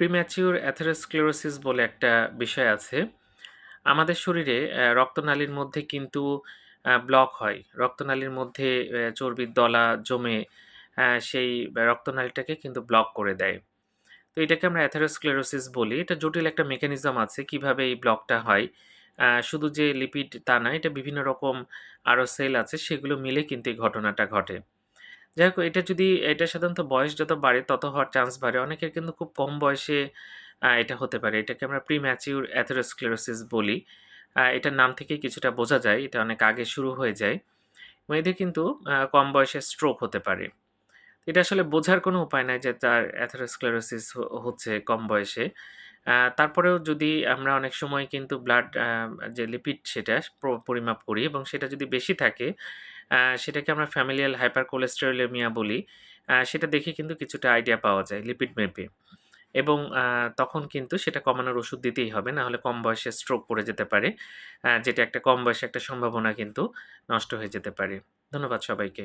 Premature atherosclerosis বলে একটা বিষয় আছে। আমাদের শরীরে রক্তনালীর মধ্যে কিন্তু ব্লক হয়। রক্তনালীর মধ্যে চর্বির দলা জমে সেই রক্তনালীটাকে কিন্তু ব্লক করে দেয়। তো এটাকে আমরা অ্যাথেরোস্ক্লেরোসিস বলি। এটা জটিল একটা মেকানিজম আছে কীভাবে এই ব্লকটা হয়। শুধু যে লিপিড তা না, এটা বিভিন্ন রকম আরও সেল আছে সেগুলো মিলে কিন্তু এই ঘটনাটা ঘটে। যাই হোক এটা যদি, এটা সাধারণত বয়স যত বাড়ে, তত হওয়ার চান্স বাড়ে। অনেকের কিন্তু খুব কম বয়সে এটা হতে পারে। এটাকে আমরা প্রিম্যাচিউর অ্যাথেরোস্ক্লেরোসিস বলি। এটার নাম থেকেই কিছুটা বোঝা যায় এটা অনেক আগে শুরু হয়ে যায়। মেয়েদের কিন্তু কম বয়সে স্ট্রোক হতে পারে। এটা আসলে বোঝার কোনো উপায় নাই যে তার অ্যাথেরোস্ক্লেরোসিস হচ্ছে কম বয়সে। তারপরেও যদি আমরা অনেক সময় কিন্তু ব্লাড যে লিপিড সেটা পরিমাপ করি এবং সেটা যদি বেশি থাকে সেটাকে আমরা ফ্যামিলিয়াল হাইপারকোলেস্টেরোলেমিয়া বলি। সেটা দেখে কিন্তু কিছুটা আইডিয়া পাওয়া যায় লিপিড মেপে। এবং তখন কিন্তু সেটা কমানোর ওষুধ দিতেই হবে। নাহলে কম বয়সে স্ট্রোক করে যেতে পারে। যেটা একটা কম বয়সে একটা সম্ভাবনা কিন্তু নষ্ট হয়ে যেতে পারে। ধন্যবাদ সবাইকে।